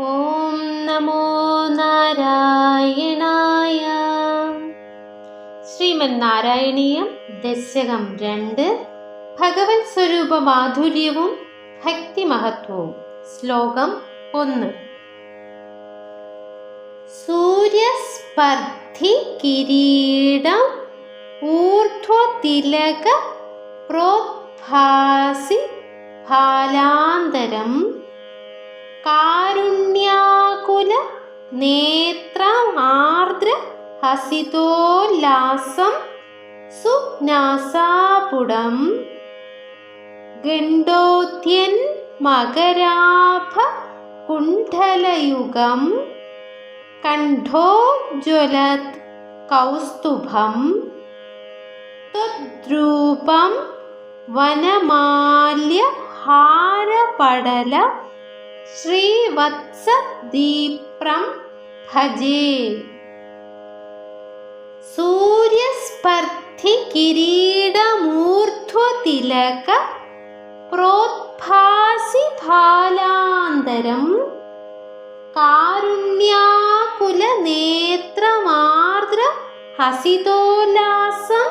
ഓം നമോ നാരായണായ. ശ്രീമൻ നാരായണീയം ദശകം രണ്ട്. ഭഗവത് സ്വരൂപ മാധുര്യവും ഭക്തിമഹത്വവും. ശ്ലോകം ഒന്ന്. സൂര്യസ്പർദ്ധി കിരീടം ഊർധ്വതിലക പ്രോത്ഭാസി ഫാലാന്തരം കാരുണ്യാകുല നേത്രമാർദ്ര ഹസിതോല്ലാസം സുനാസാപുടം. ഗണ്ഡോദ്യൻ മകരാഭ കുണ്ഠലയുഗം കണ്ഠോജ്വലത് കൗസ്തുഭം. ത്വദ്രൂപം വനമാല്യഹാരപടല ശ്രീവത്സദീപ്രം ഭജേ. സൂര്യസ്പർദ്ധി കിരീടമൂർധ്വതിലക പ്രോദ്ഭാസി ഫാലാന്തരം കാരുണ്യാകുലനേത്രമാർദ്ര ഹസിതോല്ലാസം